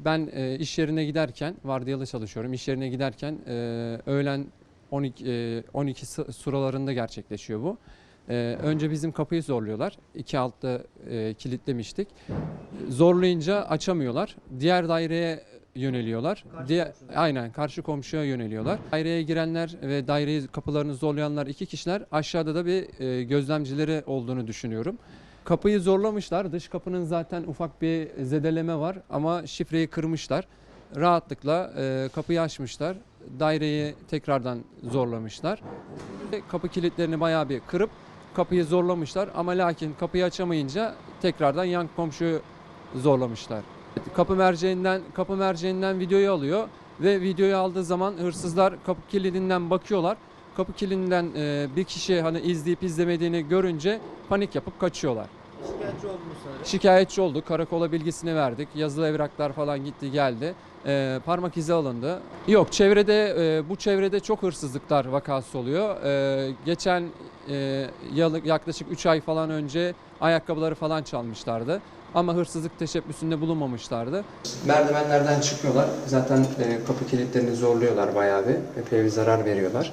Ben e, iş yerine giderken, vardiyalı çalışıyorum. İş yerine giderken e, öğlen 12, e, 12 sı- sıralarında gerçekleşiyor bu. E, önce bizim kapıyı zorluyorlar. İki altta e, kilitlemiştik. Zorlayınca açamıyorlar. Diğer daireye yöneliyorlar. Diğer, aynen karşı komşuya yöneliyorlar. Daireye girenler ve daireyi kapılarını zorlayanlar iki kişiler. Aşağıda da bir e, gözlemcileri olduğunu düşünüyorum. Kapıyı zorlamışlar. Dış kapının zaten ufak bir zedeleme var ama şifreyi kırmışlar. Rahatlıkla e, kapıyı açmışlar. Daireyi tekrardan zorlamışlar. Kapı kilitlerini bayağı bir kırıp kapıyı zorlamışlar ama lakin kapıyı açamayınca tekrardan yan komşuyu zorlamışlar. Kapı merceğinden kapı merceğinden videoyu alıyor ve videoyu aldığı zaman hırsızlar kapı kilidinden bakıyorlar. Kapı kilidinden e, bir kişi hani izleyip izlemediğini görünce panik yapıp kaçıyorlar. Şikayetçi oldunuz sanırım. Şikayetçi olduk. Karakola bilgisini verdik. Yazılı evraklar falan gitti geldi. Ee, parmak izi alındı. Yok çevrede e, bu çevrede çok hırsızlıklar vakası oluyor. Ee, geçen e, yalı- yaklaşık 3 ay falan önce ayakkabıları falan çalmışlardı. Ama hırsızlık teşebbüsünde bulunmamışlardı. Merdivenlerden çıkıyorlar. Zaten e, kapı kilitlerini zorluyorlar bayağı bir. Epey bir zarar veriyorlar.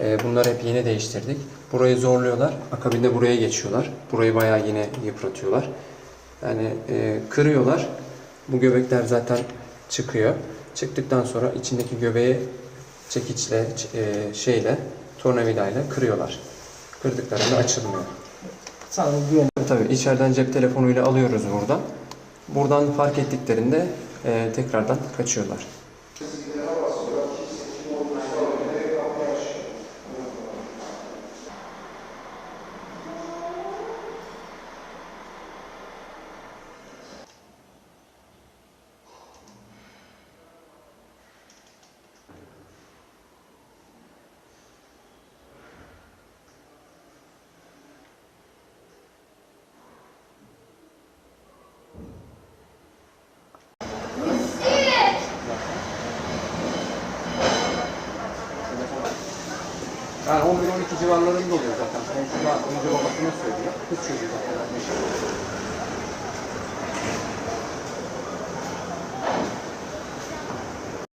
E, bunları hep yeni değiştirdik. Burayı zorluyorlar. Akabinde buraya geçiyorlar. Burayı bayağı yine yıpratıyorlar. Yani e, kırıyorlar. Bu göbekler zaten çıkıyor. Çıktıktan sonra içindeki göbeği çekiçle, e, şeyle, tornavidayla kırıyorlar. Kırdıklarında açılmıyor. Sanırım. Tabii içeriden cep telefonuyla alıyoruz buradan. Buradan fark ettiklerinde e, tekrardan kaçıyorlar. 아, 오늘은늘기지발로는 거기서 잠깐 보니까 공주가 같은 했어 요. 그 치, 그 치, 그 치.